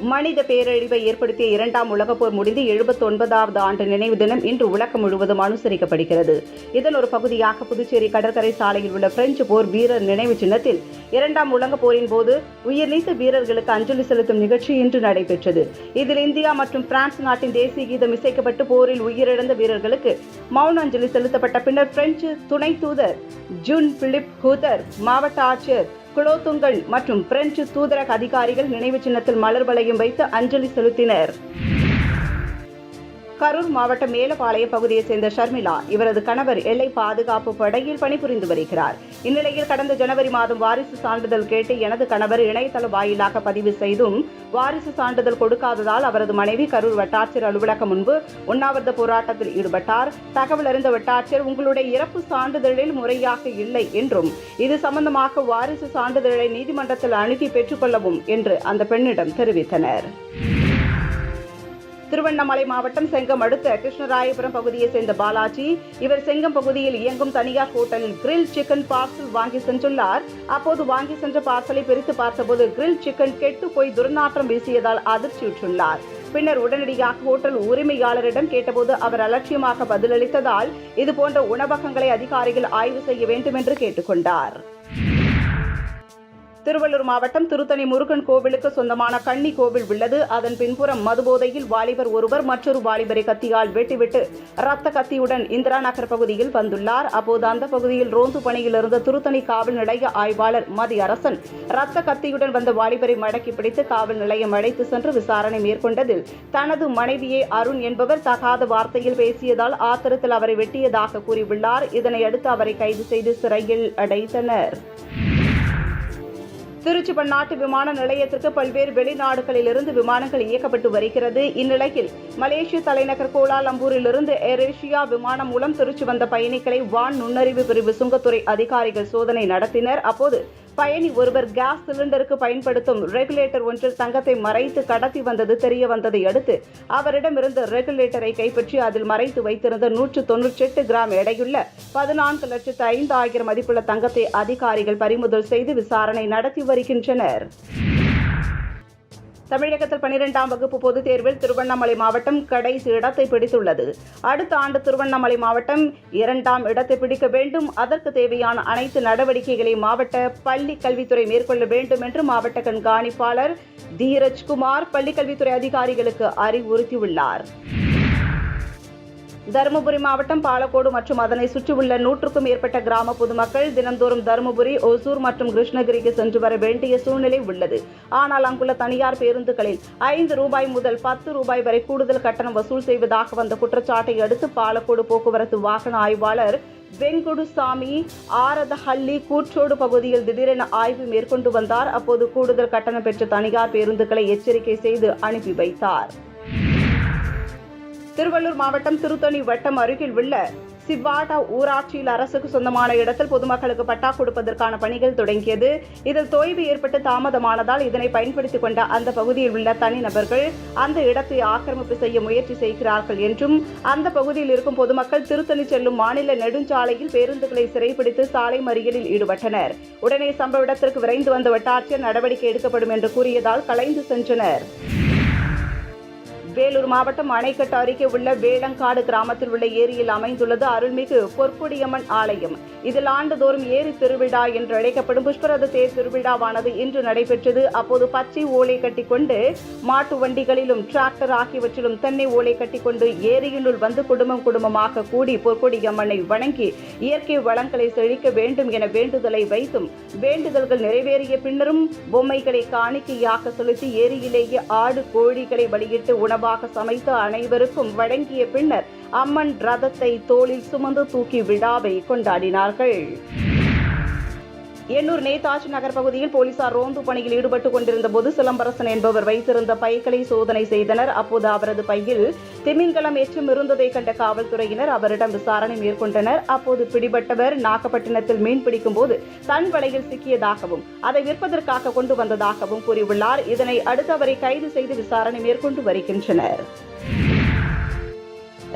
மனித பேரழிவை ஏற்படுத்திய இரண்டாம் உலகப் போர் முடிந்து எழுபத்தி ஒன்பதாவது ஆண்டு நினைவு தினம் இன்று உலகம் முழுவதும் அனுசரிக்கப்படுகிறது. இதன் ஒரு பகுதியாக புதுச்சேரி கடற்கரை சாலையில் உள்ள பிரெஞ்சு போர் வீரர் நினைவு சின்னத்தில் இரண்டாம் உலகப் போரின் போது உயிர் நீத்த வீரர்களுக்கு அஞ்சலி செலுத்தும் நிகழ்ச்சி இன்று நடைபெற்றது. இதில் இந்தியா மற்றும் பிரான்ஸ் நாட்டின் தேசிய கீதம் இசைக்கப்பட்டு போரில் உயிரிழந்த வீரர்களுக்கு மௌன அஞ்சலி செலுத்தப்பட்ட பின்னர் பிரெஞ்சு துணை தூதர் ஜூன் பிலிப் ஹூதர் மாவட்ட ஆட்சியர் குலோத்துங்கல் மற்றும் பிரெஞ்சு தூதரக அதிகாரிகள் நினைவு சின்னத்தில் மலர் வளையம் வைத்து அஞ்சலி செலுத்தினர். கரூர் மாவட்டம் மேலப்பாளைய பகுதியைச் சேர்ந்த ஷர்மிளா இவரது கணவர் எல்லை பாதுகாப்பு படையில் பணிபுரிந்து வருகிறார். இந்நிலையில் கடந்த ஜனவரி மாதம் வாரிசு சான்றிதழ் கேட்டு எனது கணவர் இணையதள வாயிலாக பதிவு செய்தும் வாரிசு சான்றிதழ் கொடுக்காததால் அவரது மனைவி கரூர் வட்டாட்சியர் அலுவலகம் முன்பு உண்ணாவிரத போராட்டத்தில் ஈடுபட்டார். தகவல் அறிந்த வட்டாட்சியர் உங்களுடைய இறப்பு சான்றிதழில் முறையாக இல்லை என்றும் இது சம்பந்தமாக வாரிசு சான்றிதழை நீதிமன்றத்தில் அணுகி பெற்றுக்கொள்ளவும் என்று அந்த பெண்ணிடம் தெரிவித்தனர். திருவண்ணாமலை மாவட்டம் செங்கம் அடுத்த கிருஷ்ணராயபுரம் பகுதியைச் சேர்ந்த பாலாஜி. இவர் செங்கம் பகுதியில் இயங்கும் தனியார் ஹோட்டலில் கிரில் சிக்கன் பார்சல் வாங்கி சென்றுள்ளார். அப்போது வாங்கி சென்ற பார்சலை பிரித்து பார்த்தபோது கிரில் சிக்கன் கெட்டு போய் துர்நாற்றம் வீசியதால் அதிர்ச்சியுற்றுள்ளார். பின்னர் உடனடியாக ஹோட்டல் உரிமையாளரிடம் கேட்டபோது அவர் அலட்சியமாக பதிலளித்ததால் இதுபோன்ற உணவகங்களை அதிகாரிகள் ஆய்வு செய்ய வேண்டும் என்று கேட்டுக்கொண்டார். திருவள்ளூர் மாவட்டம் திருத்தணி முருகன் கோவிலுக்கு சொந்தமான கன்னி கோவில் உள்ளது. அதன் பின்புறம் மதுபோதையில் வாலிபர் ஒருவர் மற்றொரு வாலிபரை கத்தியால் வெட்டிவிட்டு ரத்த கத்தியுடன் இந்திரா நகர் பகுதியில் வந்துள்ளார். அப்போது அந்த பகுதியில் ரோந்து பணியில் இருந்த திருத்தணி காவல் நிலைய ஆய்வாளர் மதி அரசன் ரத்த கத்தியுடன் வந்த வாலிபரை மடக்கி பிடித்து காவல் நிலையம் அழைத்து சென்று விசாரணை மேற்கொண்டதில் தனது மனைவியே அருண் என்பவர் தகாத வார்த்தையில் பேசியதால் ஆத்திரத்தில் அவரை வெட்டியதாக கூறியுள்ளார். இதனை அடுத்து அவரை கைது செய்து சிறையில் அடைத்தனர். திருச்சி பன்னாட்டு விமான நிலையத்திற்கு பல்வேறு வெளிநாடுகளிலிருந்து விமானங்கள் இயக்கப்பட்டு வருகிறது. இந்நிலையில் மலேசிய தலைநகர் கோலாலம்பூரிலிருந்து ஏர் ஏசியா விமானம் மூலம் திருச்சி வந்த பயணிகளை வான் நுண்ணறிவு பிரிவு சுங்கத்துறை அதிகாரிகள் சோதனை நடத்தினர். அப்போது பயணி ஒருவர் கேஸ் சிலிண்டருக்கு பயன்படுத்தும் ரெகுலேட்டர் ஒன்றில் தங்கத்தை மறைத்து கடத்தி வந்தது தெரிய வந்ததை அடுத்து அவரிடமிருந்து ரெகுலேட்டரை கைப்பற்றி அதில் மறைத்து வைத்திருந்த நூற்று தொன்னூற்றி எட்டு கிராம் எடையுள்ள பதினான்கு லட்சத்து ஐந்து ஆயிரம் மதிப்புள்ள தங்கத்தை அதிகாரிகள் பறிமுதல் செய்து விசாரணை நடத்தி வருகின்றனர். தமிழகத்தில் பனிரெண்டாம் வகுப்பு பொதுத் தேர்வில் திருவண்ணாமலை மாவட்டம் கடைசி இடத்தை பிடித்துள்ளது. அடுத்த ஆண்டு திருவண்ணாமலை மாவட்டம் இரண்டாம் இடத்தை பிடிக்க வேண்டும். அதற்கு தேவையான அனைத்து நடவடிக்கைகளை மாவட்ட பள்ளி கல்வித்துறை மேற்கொள்ள வேண்டும் என்று மாவட்ட கண்காணிப்பாளர் தீரஜ்குமார் பள்ளிக்கல்வித்துறை அதிகாரிகளுக்கு அறிவுறுத்தியுள்ளார். தருமபுரி மாவட்டம் பாலக்கோடு மற்றும் அதனை சுற்றியுள்ள நூற்றுக்கும் மேற்பட்ட கிராம பொதுமக்கள் தினந்தோறும் தருமபுரி ஒசூர் மற்றும் கிருஷ்ணகிரிக்கு சென்று வர வேண்டிய சூழ்நிலை உள்ளது. ஆனால் அங்குள்ள தனியார் பேருந்துகளில் ஐந்து ரூபாய் முதல் பத்து ரூபாய் வரை கூடுதல் கட்டணம் வசூல் செய்வதாக வந்த குற்றச்சாட்டை அடுத்து பாலக்கோடு போக்குவரத்து வாகன ஆய்வாளர் வெங்குடுசாமி ஆரதஹள்ளி கூற்றோடு பகுதியில் திடீரென ஆய்வு மேற்கொண்டு வந்தார். அப்போது கூடுதல் கட்டணம் பெற்ற தனியார் பேருந்துகளை எச்சரிக்கை செய்து அனுப்பி வைத்தார். திருவள்ளூர் மாவட்டம் திருத்தணி வட்டம் அருகில் உள்ள சிவாடா ஊராட்சியில் அரசுக்கு சொந்தமான இடத்தில் பொதுமக்களுக்கு பட்டா கொடுப்பதற்கான பணிகள் தொடங்கியது. இதில் தொய்வு ஏற்பட்டு தாமதமானதால் இதனை பயன்படுத்திக் கொண்ட அந்த பகுதியில் உள்ள தனிநபர்கள் அந்த இடத்தை ஆக்கிரமிப்பு செய்ய முயற்சி செய்கிறார்கள் என்றும் அந்த பகுதியில் இருக்கும் பொதுமக்கள் திருத்தணி செல்லும் மாநில நெடுஞ்சாலையில் பேருந்துகளை சிறைப்பிடித்து சாலை மறியலில் ஈடுபட்டனர். உடனே சம்பவ இடத்திற்கு விரைந்து வந்த வட்டாட்சியர் நடவடிக்கை எடுக்கப்படும் என்று கூறியதால் கலைந்து சென்றனர். வேலூர் மாவட்டம் அணைக்கட்டு அருகே உள்ள வேளங்காடு கிராமத்தில் உள்ள ஏரியில் அமைந்துள்ளது அருள்மிகு பொற்கொடியம்மன் ஆலயம். இதில் ஆண்டுதோறும் ஏரி திருவிழா என்று அழைக்கப்படும் புஷ்பரத தேர் திருவிழாவானது இன்று நடைபெற்றது. அப்போது பச்சை ஓலை கட்டிக்கொண்டு மாட்டு வண்டிகளிலும் டிராக்டர் ஆகியவற்றிலும் தென்னை ஓலை கட்டிக்கொண்டு ஏரியினுள் வந்து குடும்பம் குடும்பமாக கூடி பொற்கொடியம்மனை வணங்கி இயற்கை வளங்களை செழிக்க வேண்டும் என வேண்டுதலை வைத்தும் வேண்டுதல்கள் நிறைவேறிய பின்னரும் பொம்மைகளை காணிக்கையாக செலுத்தி ஏரியிலேயே ஆடு கோழிகளை பலியிட்டு உணவாக சமைத்து அனைவருக்கும் வழங்கிய பின்னர் அம்மன் ரதத்தை தோளில் சுமந்து தூக்கி விழாவை கொண்டாடினார்கள். எண்ணூர் நேதாஜி நகர் பகுதியில் போலீசார் ரோந்து பணியில் ஈடுபட்டுக் கொண்டிருந்த போது சிலம்பரசன் என்பவர் வைத்திருந்த பைகளை சோதனை செய்தனர். அப்போது அவரது பையில் திமிங்கலம் எச்சம் இருந்ததை கண்ட காவல்துறையினர் அவரிடம் விசாரணை மேற்கொண்டனர். அப்போது பிடிபட்டவர் நாகப்பட்டினத்தில் மீன் பிடிக்கும் போது தன் வலையில் சிக்கியதாகவும் அதை விற்பதற்காக கொண்டு வந்ததாகவும் கூறியுள்ளார். இதனை அடுத்து அவரை கைது செய்து விசாரணை மேற்கொண்டு வருகின்றனர்.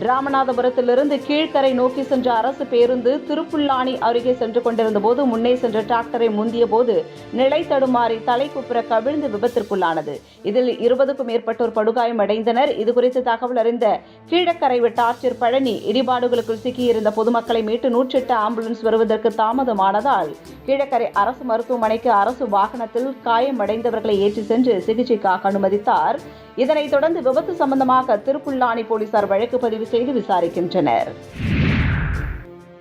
ராமநாதபுரத்திலிருந்து கீழ்க்கரை நோக்கி சென்ற அரசு பேருந்து திருப்புல்லானி அருகே சென்று கொண்டிருந்த போது முன்னே சென்ற டிராக்டரை முந்திய போது நிலை தடுமாறி தலைக்குப்புற கவிழ்ந்து விபத்திற்குள்ளானது. இதில் இருபதுக்கும் மேற்பட்டோர் படுகாயம் அடைந்தனர். இதுகுறித்து தகவல் அறிந்த கீழக்கரை விட்ட ஆட்சியர் பழனி இடிபாடுகளுக்குள் சிக்கியிருந்த பொதுமக்களை மீட்டு நூற்றெட்டு ஆம்புலன்ஸ் வருவதற்கு தாமதமானதால் கீழக்கரை அரசு மருத்துவமனைக்கு அரசு வாகனத்தில் காயமடைந்தவர்களை ஏற்றி சென்று சிகிச்சைக்காக அனுமதித்தார். இதனைத் தொடர்ந்து விபத்து சம்பந்தமாக திருப்புல்லானி போலீசார் வழக்கு பதிவு செய்து விசாரிக்கின்றனர்.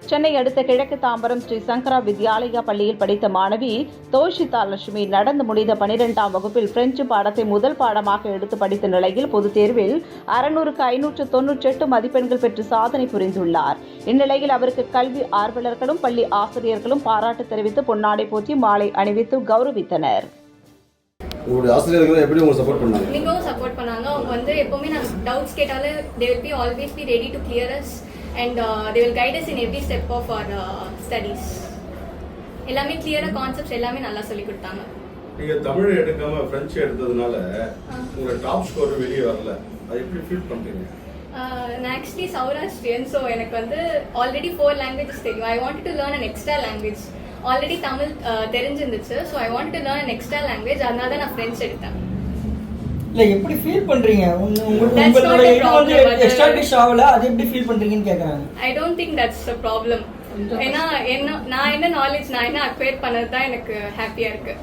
சென்னை அடுத்த கிழக்கு தாம்பரம் ஸ்ரீ சங்கரா வித்யாலயா பள்ளியில் படித்த மாணவி தோஷிதா லட்சுமி நடந்து முடிந்த பனிரெண்டாம் வகுப்பில் பிரெஞ்சு பாடத்தை முதல் பாடமாக எடுத்து படித்த நிலையில் பொதுத் தேர்வில் அறுநூறுக்கு ஐநூற்று தொன்னூற்றி எட்டு மதிப்பெண்கள் பெற்று சாதனை புரிந்துள்ளார். இந்நிலையில் அவருக்கு கல்வி ஆர்வலர்களும் பள்ளி ஆசிரியர்களும் பாராட்டு தெரிவித்து பொன்னாடை போற்றி மாலை அணிவித்து கௌரவித்தனர். உங்களுடைய ஆசிரியர்கள் எப்படி உங்களுக்கு சப்போர்ட் பண்ணாங்க? மிகவும் சப்போர்ட் பண்ணாங்க. அவங்க வந்து எப்பவுமே நாங்கள் டவுட்ஸ் கேட்டாலும் they will be always be ready to clear us and they will guide us in every step of our studies எல்லாமே கிளியராக கான்செப்ட்ஸ் எல்லாமே நல்லா சொல்லி கொடுத்தாங்க. நீங்க தமிழ் எடுக்காம பிரெஞ்சு எடுத்ததுனால உங்க டாப் ஸ்கோர் வெளியே வரல. அது எப்படி ஃபீல் பண்றீங்க? நான் ஆக்சுவலி சௌராஷ்டிரியன் ஸோ எனக்கு வந்து ஆல்ரெடி ஃபோர் லாங்குவேஜஸ் தெரியும். I want to learn an extra language already Tamil ah தெரிஞ்சிருந்துச்சு. So I want to learn extra language அதனால தான் நான் ஃப்ரெண்ட்ஸ் எடுத்தேன். இல்ல எப்படி ஃபீல் பண்றீங்க? உங்களோட இது வந்து எஸ்டாப்ளிஷ் ஆகல அது எப்படி ஃபீல் பண்றீங்கன்னு கேக்குறாங்க. I don't think that's a problem ஏன்னா என்ன நான் என்ன நாலேஜ் நான் என்ன அக்வயர் பண்ணது தான் எனக்கு ஹாப்பியா இருக்கு.